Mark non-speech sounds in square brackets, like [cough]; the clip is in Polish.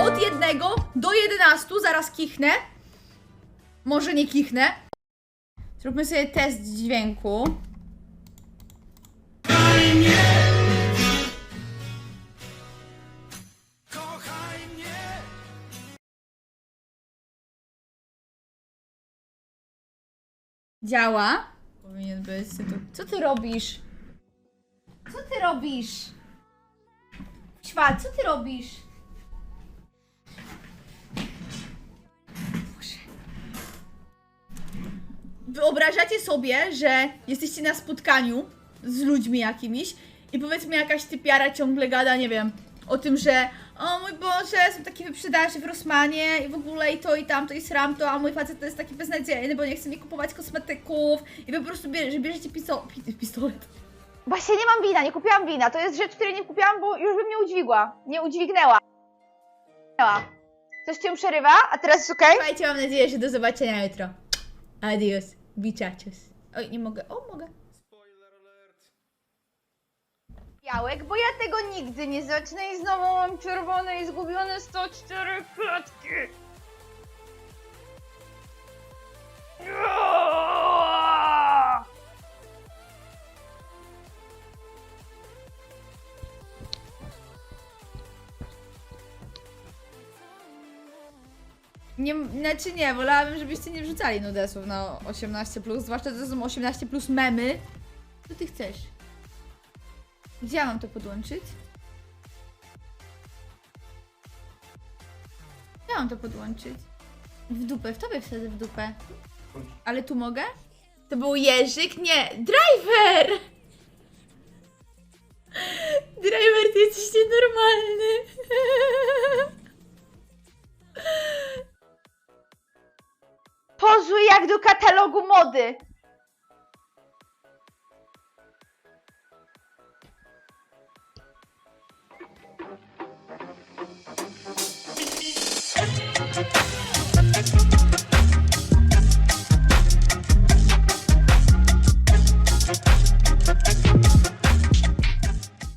Od jednego do 11 zaraz kichnę. Może nie kichnę. Zróbmy sobie test dźwięku. Działa. Powinien być. Co ty robisz? Ty robisz? Ćwa, co ty robisz? Wyobrażacie sobie, że jesteście na spotkaniu z ludźmi jakimiś i powiedzmy jakaś typiara ciągle gada, nie wiem, o tym, że o mój Boże, są takie wyprzedaże w Rosmanie i w ogóle i to i tamto i sram to, a mój facet to jest taki beznadziejny, bo nie chce mi kupować kosmetyków i wy po prostu bierze, bierzecie pisto, pi, pistolet. Właśnie nie mam wina, nie kupiłam wina. To jest rzecz, której nie kupiłam, bo już bym nie udźwigła. Nie udźwignęła. Coś cię przerywa, a teraz jest okej? Słuchajcie, mam nadzieję, że do zobaczenia jutro. Adios, bichachos. Oj, nie mogę, o mogę. Białek, bo ja tego nigdy nie zacznę i znowu mam czerwone i zgubione 104 klatki. Nie, znaczy nie, wolałabym, żebyście nie wrzucali nudesów na 18+, zwłaszcza, że to są 18+, memy. Co ty chcesz? Gdzie ja mam to podłączyć? Gdzie mam to podłączyć? W dupę, w tobie wtedy w dupę. Ale tu mogę? To był Jerzyk? Nie, driver! [laughs] Driver, ty jesteś nienormalny. Pozuj jak do katalogu mody.